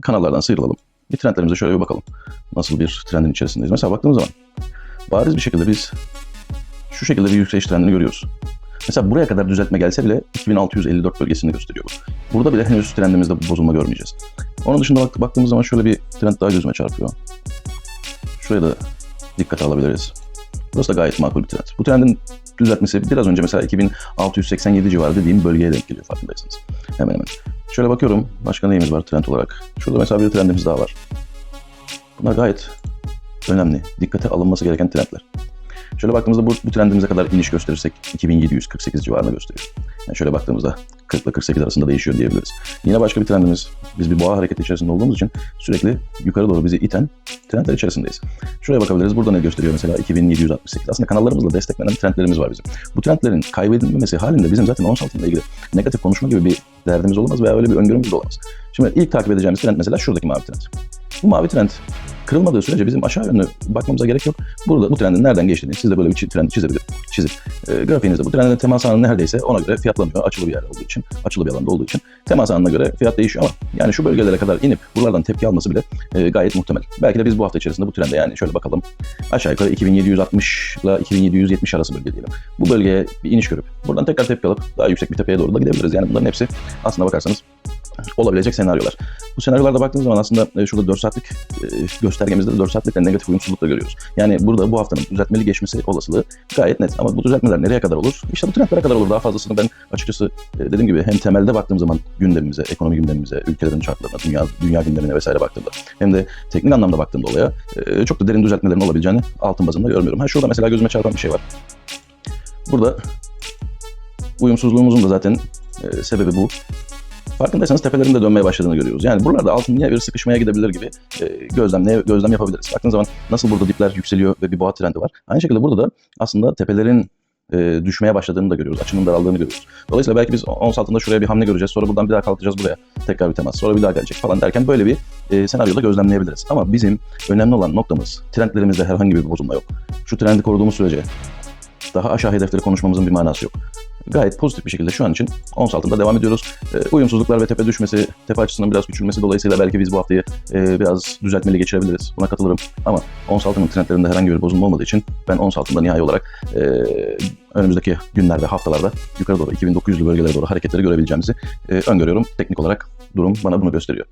kanallardan sıyrılalım. Bir trendlerimize şöyle bir bakalım. Nasıl bir trendin içerisindeyiz. Mesela baktığımız zaman bariz bir şekilde biz şu şekilde bir yükseliş trendini görüyoruz. Mesela buraya kadar düzeltme gelse bile 2654 bölgesini gösteriyor bu. Burada bile henüz trendimizde bozulma görmeyeceğiz. Onun dışında bak, baktığımız zaman şöyle bir trend daha gözüme çarpıyor. Şuraya da dikkate alabiliriz. Burası da gayet makul bir trend. Bu trendin düzeltmesi biraz önce mesela 2687 civarı dediğim bölgeye denk geliyor farkındaysanız. Hemen hemen. Şöyle bakıyorum başka neyimiz var trend olarak. Şurada mesela bir trendimiz daha var. Bunlar gayet önemli. Dikkate alınması gereken trendler. Şöyle baktığımızda bu, bu trendimize kadar iniş gösterirsek 2748 civarında gösteriyor. Yani şöyle baktığımızda 40 ile 48 arasında değişiyor diyebiliriz. Yine başka bir trendimiz. Biz bir boğa hareketi içerisinde olduğumuz için sürekli yukarı doğru bizi iten trendler içerisindeyiz. Şuraya bakabiliriz. Burada ne gösteriyor mesela? 2768. Aslında kanallarımızla desteklenen trendlerimiz var bizim. Bu trendlerin kaybedilmemesi halinde bizim zaten ons altında ilgili negatif konuşma gibi bir derdimiz olamaz veya öyle bir öngörümüz de olamaz. Şimdi ilk takip edeceğimiz trend mesela şuradaki mavi trend. Bu mavi trend kırılmadığı sürece bizim aşağı yönlü bakmamıza gerek yok. Burada bu trendin nereden geçtiğini siz de böyle bir trend çizebilir, çizip e, grafiğinizde bu trendin temas anı neredeyse ona göre fiyatlanıyor. Açılı bir yer olduğu için, açılı bir alanda olduğu için temas anına göre fiyat değişiyor ama yani şu bölgelere kadar inip buralardan tepki alması bile e, gayet muhtemel. Belki de biz bu hafta içerisinde bu trende yani şöyle bakalım aşağı yukarı 2760 ile 2770 arası bölge diyelim. Bu bölgeye bir iniş görüp buradan tekrar tepki alıp daha yüksek bir tepeye doğru da gidebiliriz. Yani bunların hepsi aslına bakarsanız olabilecek senaryolar. Bu senaryolarda baktığımız zaman aslında e, şurada 4 saatlik e, göstergemizde de 4 saatlik negatif uyumsuzluk da görüyoruz. Yani burada bu haftanın düzeltmeli geçmesi olasılığı gayet net. Ama bu düzeltmeler nereye kadar olur? İşte bu trendlere kadar olur. Daha fazlasını ben açıkçası e, dediğim gibi hem temelde baktığım zaman gündemimize, ekonomi gündemimize, ülkelerin şartlarına, dünya, dünya gündemine vesaire baktığımda hem de teknik anlamda baktığımda olaya çok da derin düzeltmelerin olabileceğini altın bazında görmüyorum. Ha şurada mesela gözüme çarpan bir şey var. Burada uyumsuzluğumuzun da zaten sebebi bu. Farkındaysanız tepelerin de dönmeye başladığını görüyoruz. Yani buralarda altın yine bir sıkışmaya gidebilir gibi e, gözlemle, gözlem yapabiliriz. Baktığınız zaman nasıl burada dipler yükseliyor ve bir boğa trendi var. Aynı şekilde burada da aslında tepelerin e, düşmeye başladığını da görüyoruz. Açının daraldığını görüyoruz. Dolayısıyla belki biz ons altında şuraya bir hamle göreceğiz. Sonra buradan bir daha kalkacağız buraya. Tekrar bir temas. Sonra bir daha gelecek falan derken böyle bir e, senaryoda gözlemleyebiliriz. Ama bizim önemli olan noktamız trendlerimizde herhangi bir bozulma yok. Şu trendi koruduğumuz sürece daha aşağı hedefleri konuşmamızın bir manası yok. Gayet pozitif bir şekilde şu an için ons altında devam ediyoruz. E, uyumsuzluklar ve tepe düşmesi, tepe açısının biraz küçülmesi dolayısıyla belki biz bu haftayı e, biraz düzeltmeli geçirebiliriz. Buna katılırım. Ama ons altının trendlerinde herhangi bir bozulma olmadığı için ben ons altında nihai olarak e, önümüzdeki günlerde, haftalarda yukarı doğru 2900'lü bölgelere doğru hareketleri görebileceğimizi e, öngörüyorum. Teknik olarak durum bana bunu gösteriyor.